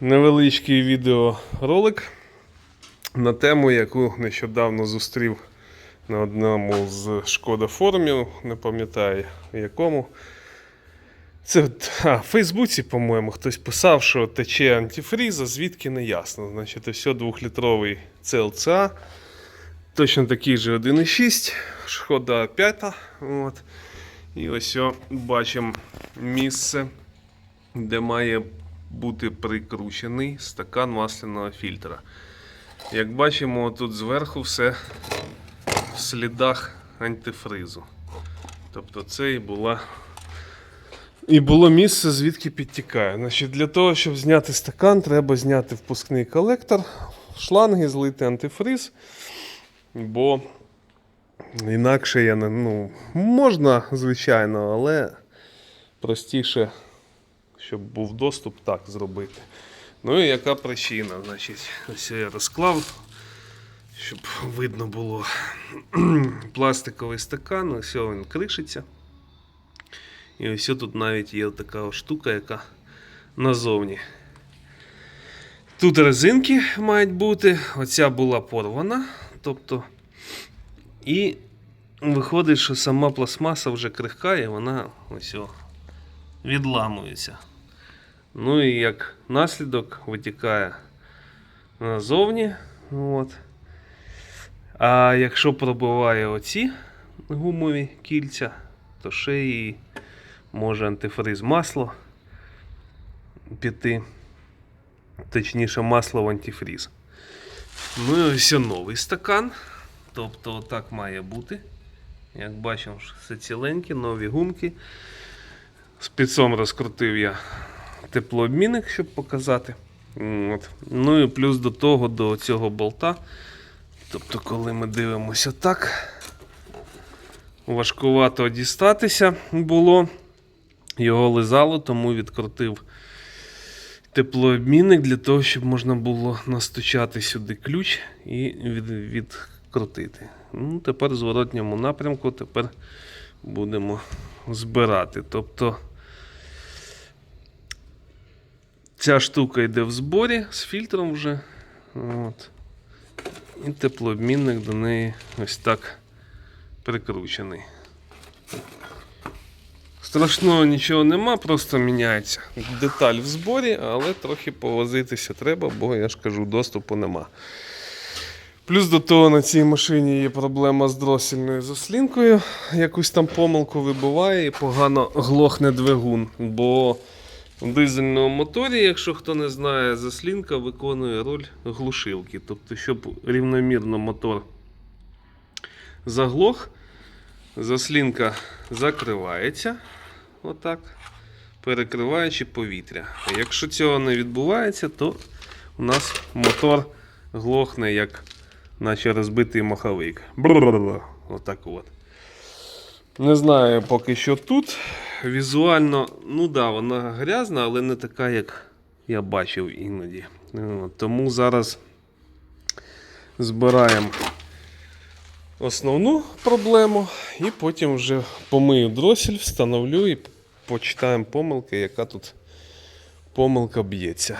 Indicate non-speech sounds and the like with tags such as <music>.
невеличкий відеоролик на тему, яку нещодавно зустрів на одному з шкода форумів, не пам'ятаю якому. Це а, в Фейсбуці, по-моєму, хтось писав, що тече антифріз, звідки не ясно. Значить, ось 2-літровий CLCA, точно такий же 1,6, шкода 5. От. І ось бачимо місце, де має бути прикручений стакан масляного фільтра. Як бачимо, тут зверху все в слідах антифризу. Тобто це і була. І було місце, звідки підтікає. Значить, для того, щоб зняти стакан, треба зняти впускний колектор, шланги, злити антифриз. Бо інакше я не. Ну, можна, звичайно, але простіше, щоб був доступ, так зробити. Ну і яка причина? Значить, ось я розклав, щоб видно було <clears throat> пластиковий стакан, ось він кришиться. І ось тут навіть є така штука, яка назовні. Тут резинки мають бути, оця була порвана. Тобто, і виходить, що сама пластмаса вже крихка, і вона ось о, відламується. Ну і як наслідок витікає назовні. От. А якщо пробиває оці гумові кільця, то ще і може антифриз масло піти. Точніше, масло в антифриз. Ну і ось новий стакан. Тобто отак має бути. Як бачимо, все ціленьке, нові гумки. Спецом розкрутив я теплообмінник, щоб показати. От. Ну і плюс до того, до цього болта. Тобто, коли ми дивимося так, важкувато дістатися було. Його лизало, тому відкрутив теплообмінник для того, щоб можна було настучати сюди ключ і від, відкрутити. Ну, тепер в зворотньому напрямку тепер будемо збирати. Тобто ця штука йде в зборі з фільтром вже. От. І теплообмінник до неї ось так прикручений. Страшного нічого нема, просто міняється деталь в зборі, але трохи повозитися треба, бо я ж кажу, доступу нема. Плюс до того на цій машині є проблема з дросільною заслінкою. Якусь там помилку вибиває і погано глохне двигун. Бо дизельному моторі, якщо хто не знає, заслінка виконує роль глушилки. Тобто, щоб рівномірно мотор заглох, заслінка закривається, отак, перекриваючи повітря. А якщо цього не відбувається, то у нас мотор глохне як наче розбитий маховик. Отак от. Не знаю поки що тут. Візуально, ну да, вона грязна, але не така, як я бачив іноді. Тому зараз збираємо основну проблему і потім вже помию дросель, встановлю і почитаємо помилки, яка тут помилка б'ється.